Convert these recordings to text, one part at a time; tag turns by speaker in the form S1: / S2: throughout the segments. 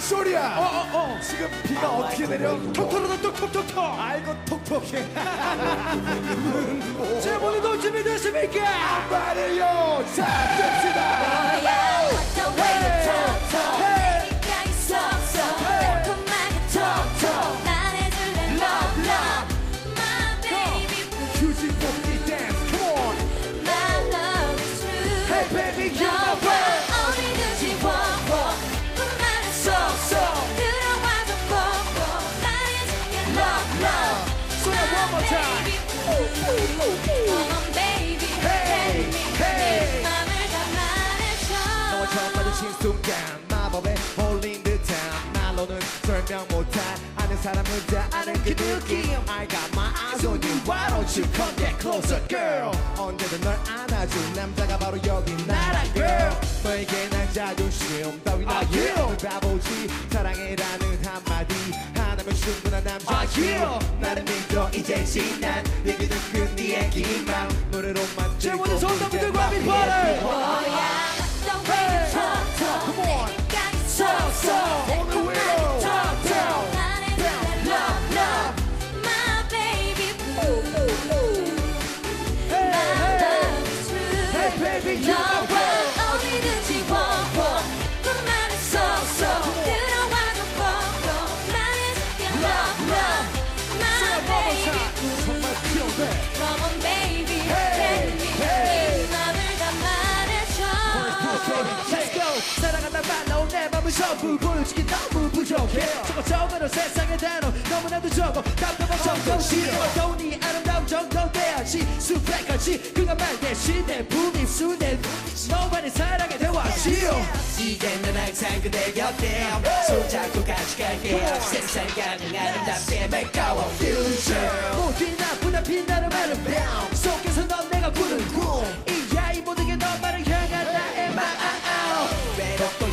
S1: 소리야.
S2: 어, 어.
S1: 지금 비가 어떻게 내려?
S2: 톡톡으로 톡톡톡톡.
S1: 아이고 톡톡해.
S2: 자, 오늘도 준비됐습니까?
S1: 자, 됩시다. on. Hey baby, you're my world.
S2: More time.
S1: Hey, hey.
S2: 네
S1: 너와 처음 마주친 순간 마법에 홀린 듯한 말로는 설명 못한 아는 사람은 다 아는 그 느낌 I got my eyes on you Why don't you come get closer girl 언제든 널 안아줄 남자가 바로 여기 나라 girl 너에게 난 자존심 따위나
S2: Ah, yeah.
S1: 널 바보지 사랑 충분한 남자
S2: 힐
S1: 나를 믿어 이제 지난 얘기는 그 얘기만 노래로만
S2: 최고의 손담들
S3: 과민
S1: 파를 뭐야 Hey!
S3: Come on! So, so,
S1: on
S3: the wheel! Top down! Hey, baby, you
S2: Let's go. 사랑한다 말로 내 맘을 전부 보여주기 너무 부족해. 저거 저거로 세상의 단어 너무나도 적어. 답답한 정도 싫어 돈이 아름다운 정도 돼야지. 수백까지 그것만 대신 내 품이 수내 너만의 사랑의 대화지요
S4: 이제 넌 항상 그대 곁에. 손잡고 같이 갈게요 세상 가는 아름답게. Make our future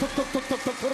S1: ととととところ